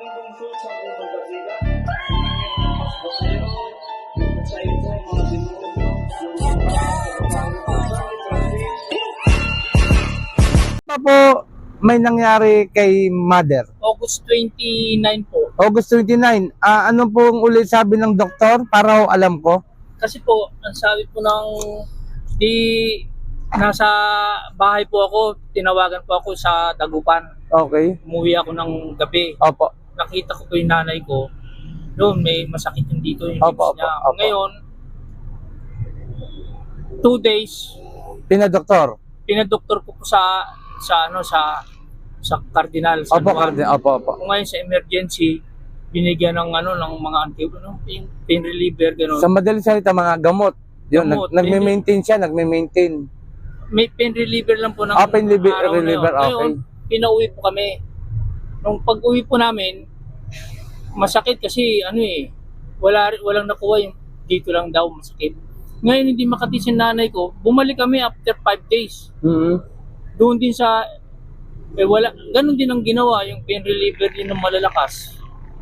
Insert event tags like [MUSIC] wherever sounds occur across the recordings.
aming bungso sa unang basila. Sa ito, mga mga Ano po may nangyari kay mother? August 29 po. August 29. Ah, ano pong ulit sabi ng doktor para ho alam ko? Kasi po, ang sabi po ng di nasa bahay po ako, tinawagan po ako sa Dagupan. Okay. Umuwi ako ng gabi. Opo. Nakita ko po yung nanay ko. Doon may masakit yung dito yung Opo, lips niya. opo, opo. Ngayon, two days, Pinadoktor. pinadoktor ko po sa sa ano sa sa Cardinal sa Opo, Juan. Opo, opo. Kung ngayon sa emergency, binigyan ng ano ng mga anti ano, pain, pain reliever gano'n. Sa madaling salita, mga gamot. Yun, Gamot, nag, nagme-maintain siya, nagme-maintain. may pain reliever lang po ng Ah, pain reliever- araw na yun. reliever, okay. Ngayon, pinauwi po kami. Nung pag-uwi po namin, masakit kasi ano eh, wala walang nakuha yung dito lang daw masakit. Ngayon hindi makatis yung nanay ko, bumalik kami after 5 days. Mhm. Doon din sa eh wala, ganun din ang ginawa yung pain reliever din ng malalakas.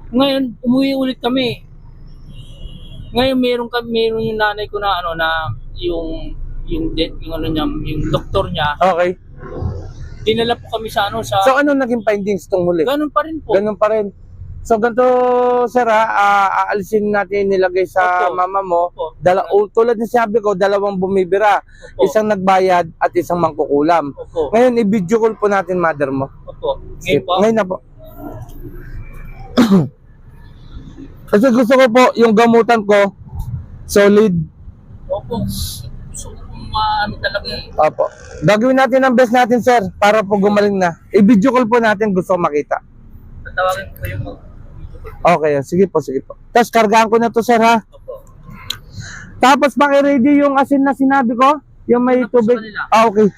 Ngayon, umuwi ulit kami. Ngayon meron kami meron yung nanay ko na ano na yung yung yung ano niya, yung doktor niya, Okay. dinala po kami sa ano sa So, ano naging findings tong huli? ganun pa rin po. Ganun pa rin. So, ganito, sir, ha, ah, aalisin natin nilagay sa Opo. mama mo. Opo. Dala, o, tulad ng sabi ko, dalawang bumibira. Opo. Isang nagbayad at isang mangkukulam. Opo. Ngayon, i-video call po natin mother mo. Opo. Ngayon po. Ngayon na po. [COUGHS] Kasi gusto ko po, yung gamutan ko, solid. Opo. Pong maano talaga eh. Opo. Gagawin natin ang best natin, sir, para po gumaling na. I-video call po natin, gusto ko makita. Tatawagin ko yung Okay, sige po, sige po. Tapos, kargaan ko na to, sir, ha? Opo. Tapos, paki-ready yung asin na sinabi ko? Yung may Tapos tubig? Ah, okay.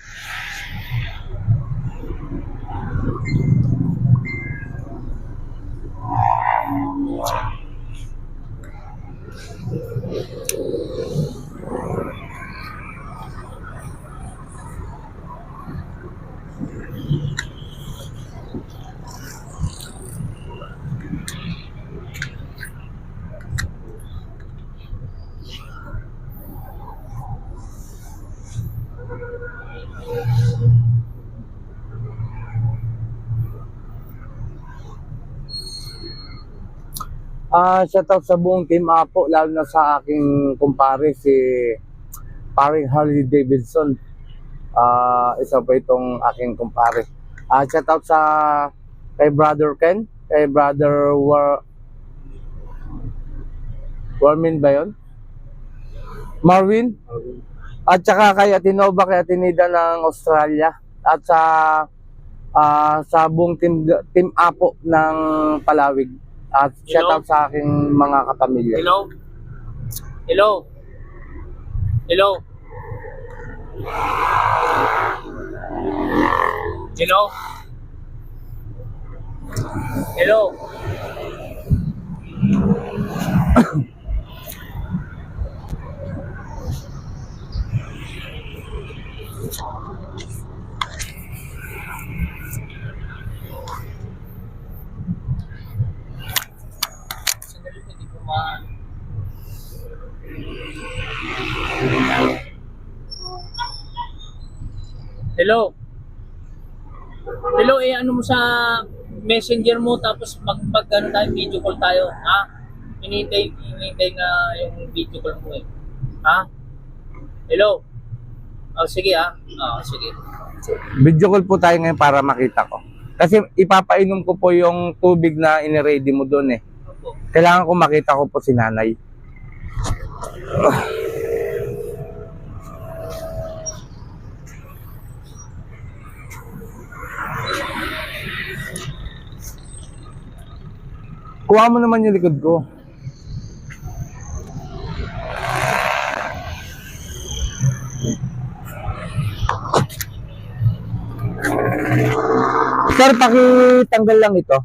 Ah, shout out sa buong team Apo, lalo na sa aking kumpare si paring Harley Davidson. Ah, isa pa itong aking kumpare. Ah, shout out sa kay brother Ken, kay brother War Warmin ba yun? Marvin? At saka kay Atinova, kay Atinida ng Australia. At sa ah, sa buong team, team Apo ng Palawig. At shout Hello? out sa aking mga kapamilya. Hello? Hello? Hello? Hello? Hello? Sandali po, di ko ma- Hello. Hello, eh ano mo sa messenger mo tapos mag, mag ano tayo, video call tayo, ha? Hinihintay, hinihintay na yung video call mo eh. Ha? Hello? Oh, sige ah. Oh, sige. Video call po tayo ngayon para makita ko. Kasi ipapainom ko po yung tubig na iniready mo doon eh. Opo. Kailangan ko makita ko po si nanay. Kuha mo naman yung likod ko. Sir, pakitanggal lang ito.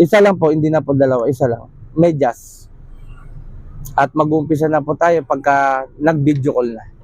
Isa lang po, hindi na po dalawa, isa lang. Medyas. At mag-umpisa na po tayo pagka nag-video call na.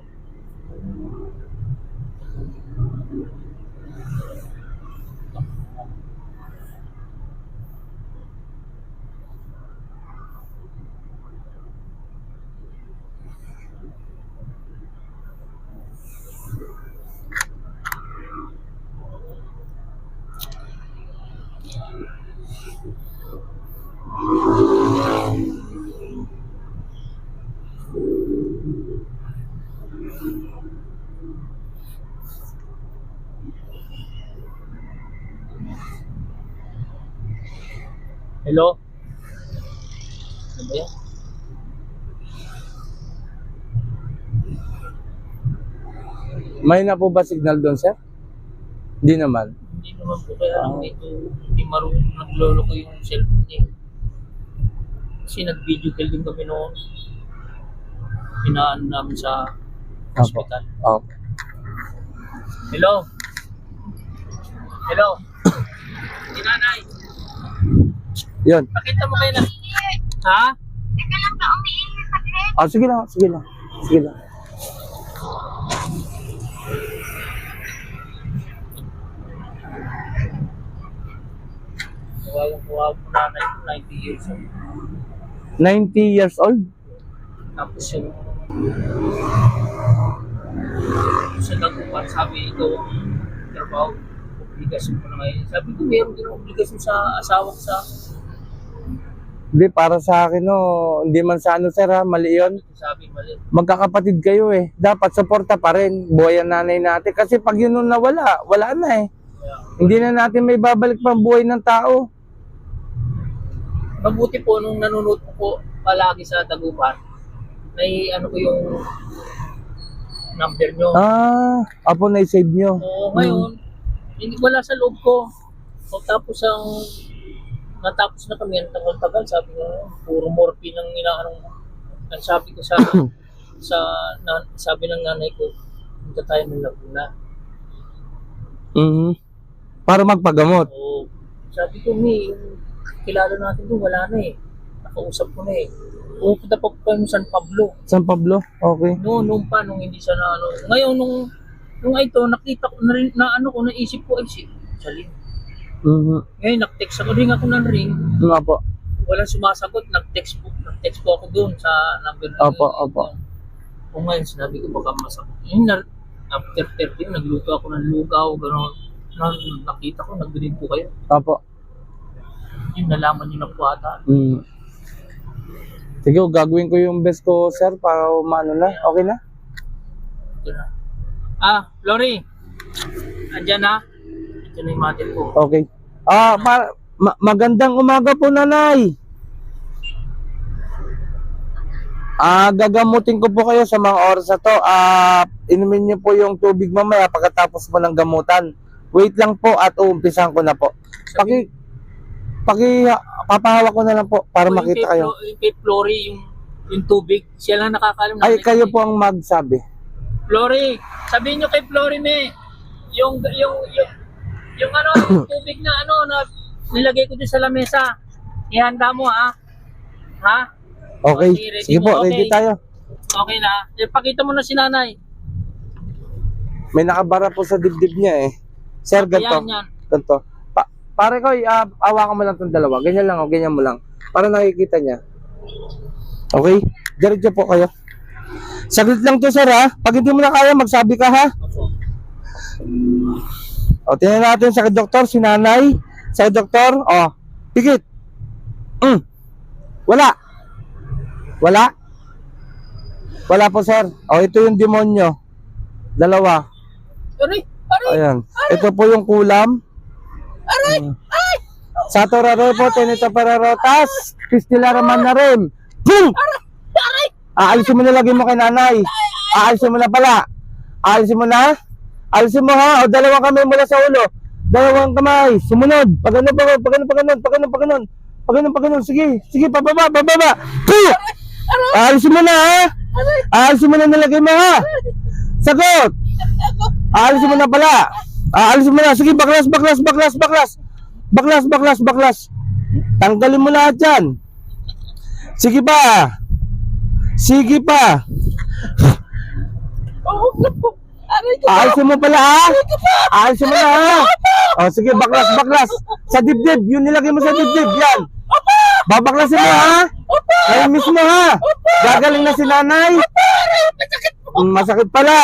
Hello? Ano ba yan? May na po ba signal doon, sir? Hindi naman. Hindi naman po kaya lang ito, hindi marunong naglolo ko yung cellphone niya. Kasi nag-video call din kami noon. Pinaan namin sa Opo. hospital. Oh. Hello? Hello? Si nanay, Yun. pakita mo kayo na. Ha? Ah, sige lang, sige lang. Sige lang. Kuha ko nanay ko, 90 years old. 90 years old? Tapos yung sa nagupan, sabi ikaw ang trabaho, obligasyon ko na ngayon. Sabi ko, meron din akong obligasyon sa asawa ko sa Hindi, para sa akin, no, hindi man sa ano, sir, ha, mali yun. sabi mali. Magkakapatid kayo eh. Dapat suporta pa rin. Buhay ang nanay natin. Kasi pag yun nung nawala, wala na eh. Hindi na natin may babalik pang buhay ng tao. mabuti po nung nanonood ko po palagi sa Tagupan, may ano ko yung number nyo. Ah, apo na i-save nyo. Oo, ngayon, hindi wala sa loob ko. So, tapos ang natapos na kami, ang tagal-tagal, sabi ko, puro morphine ang inaanong, ang sabi ko sa, [COUGHS] sa, na, sabi ng nanay ko, punta tayo ng Laguna. Mhm. Para magpagamot. Oo. Sabi ko, yung kilala natin doon, wala na eh. Nakausap ko na eh. Pupunta pa po kami sa San Pablo. San Pablo? Okay. Noon, nung pa, nung hindi siya na ano. Ngayon, nung, nung ito, nakita ko, na, na ano ko, naisip ko, ay, si Salin. Mhm. Ngayon, nag-text ako, ring ako ng ring. Nga po. Walang sumasagot, nag-text po, nag-text po ako doon sa number na Opo, opo. Kung ngayon, sinabi ko baka. Yun, na, after 13, nagluto ako ng lugaw, gano'n. Na, nakita ko, nag-read po kayo. Opo. Yun, nalaman nyo na po ata. Mm. Sige, gagawin ko yung best ko, sir, para umano na. Okay na? Ito na. Ah, Lori. Andyan na. Andyan na yung mother ko. Okay. Ah, ma- magandang umaga po, nanay. Ah, gagamutin ko po kayo sa mga oras na to. Ah, inumin niyo po yung tubig mamaya pagkatapos po ng gamutan. Wait lang po at uumpisan ko na po. Paki paki papahawak ko na lang po para Yung makita kay kayo. Yung kay Flory, yung, yung tubig, siya lang nakakalam. Ay, Nanay kayo po ang magsabi. Flory, sabihin nyo kay Flory, me, yung, yung, yung, yung ano, [COUGHS] tubig na ano, na nilagay ko din sa lamesa. Ihanda mo, ha? Ha? Okay. Okay, ready Sige mo? po, ready Okay. tayo. Okay na. Eh, pakita mo na si nanay. May nakabara po sa dibdib niya eh. Sir, ganito. Yan, yan. Ganito. Pa pare ko, uh, awakan mo lang itong dalawa. Ganyan lang, oh, ganyan mo lang. Para nakikita niya. Okay? Diretso po kayo. Saglit lang to, sir, ha? Pag hindi mo na kaya, magsabi ka, ha? Opo. O, tingnan natin sa doktor, si nanay. Sa doktor, o, pikit. Mm. Wala. Wala. Wala po, sir. O, ito yung demonyo. Dalawa. Aray, aray, Ayan. Ito po yung kulam. aray, ay! Sa torare po, tenito pararotas. Kristila raman na rin. Boom! Aray! Aalisin mo na lagi mo kay nanay. Aalisin mo na pala. Aalisin mo na. Aalisin mo ha. O dalawang kamay mula sa ulo. Dalawang kamay. Sumunod. Pagano, pagano, pagano, pagano, pagano, pagano. Pagano, pagano. Sige, sige, pababa, pababa. Puh! Aalisin mo na ha. Aalisin mo na nilagay mo ha. Sagot. Aalisin mo na pala. Aalisin mo na. Sige, baklas, baklas, baklas, baklas. Baklas, baklas, baklas. Tanggalin mo lahat yan. Sige pa. Sige pa. Oh, naku. Aalisin mo pala ha. Aalisin mo na ha. O sige, baklas, baklas. Sa dibdib. Yun nilagay mo sa dibdib. Yan. Babaklasin mo ha. Ngayon mismo ha. Gagaling na si nanay. Mm, Masakit pala.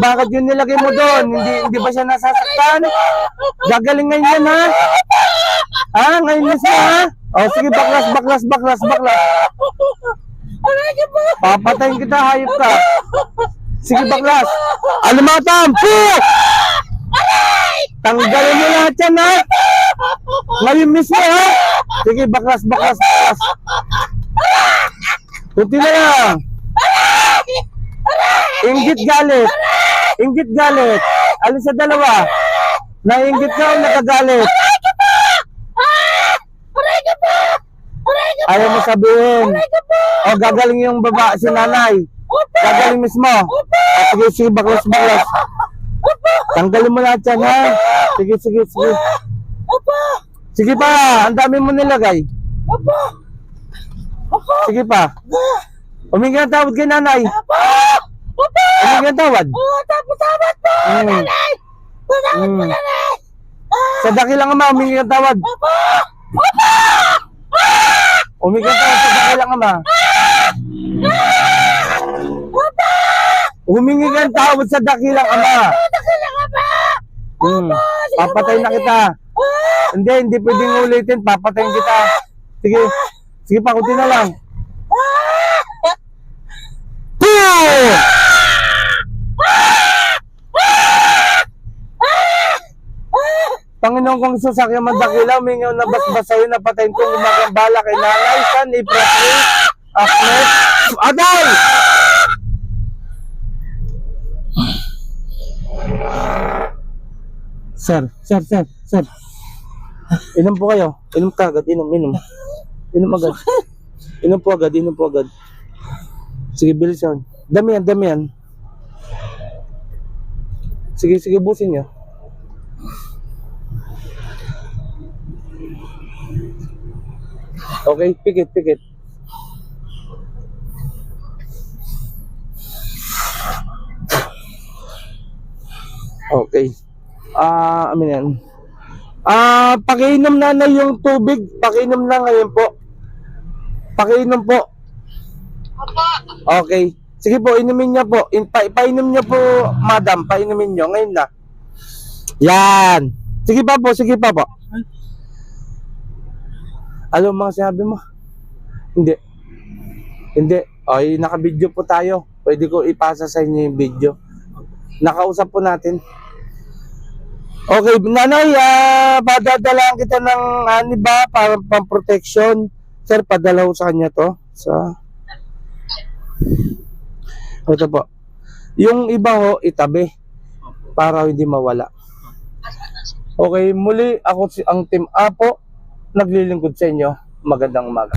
Bakit yun nilagay mo doon? Hindi, hindi ba siya nasasaktan? Gagaling ngayon yan ha. Ha? Ngayon mismo ha. O sige, baklas, baklas, baklas, baklas. Papatayin kita, hayop ka. Sige, baklas. Alumatam! Po! Tanggalin mo lahat yan, ha? Ngayon mismo, ha? Sige, baklas, baklas, baklas. Kunti na lang. Inggit galit. Inggit galit. Alin sa dalawa? Nainggit ka o nakagalit? Ayaw mo sabihin. O gagaling yung baba, si nanay. Gagaling mismo. O, sige, sige, baklas, baklas. Tanggalin mo lahat yan, ha? Sige, sige, sige. Sige pa, ang dami mo nilagay. Sige pa. Humingi ng tawad kay nanay. Humingi ng tawad. Mm. Mm. Sa dakilang ama, humingi ng tawad. Humingi ng tawad sa dakilang ama. Humingi ng tawad sa dakilang ama. Mm. Papatay na kita. Hindi, hindi pwedeng ulitin. Papatayin kita. Sige. Sige pa, kunti na lang. Puh! Panginoon kong Isus, aking mandakila, umingaw na basbasahin na patayin kong gumagang bala kay nanay, san, ipratri, Ahmed, Aday! Sir, sir, sir, sir. Inom po kayo. Inom ka agad, inom, inom. Inom agad. Inom po agad, inom po agad. Sige, bilis yan. Dami yan, dami yan. Sige, sige, busin nyo. Okay, pikit, pikit. Okay. Ah, amin yan. Ah, pakiinom na na yung tubig. Pakiinom na ngayon po. Pakiinom po. Okay. Sige po, inumin niyo po. In, pa, painom niyo po, madam. Painumin niyo. Ngayon na. Yan. Sige pa po, sige pa po. Ano mga sinabi mo? Hindi. Hindi. Ay, naka-video po tayo. Pwede ko ipasa sa inyo yung video. Nakausap po natin. Okay, nanay, ah, padadalaan kita ng ani ba para pang protection. Sir, padala ko sa kanya to. Sa Ito po. Yung iba ho, itabi. Para hindi mawala. Okay, muli ako si ang Team Apo. Naglilingkod sa inyo. Magandang umaga.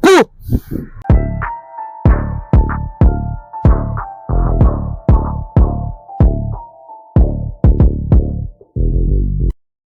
Puh!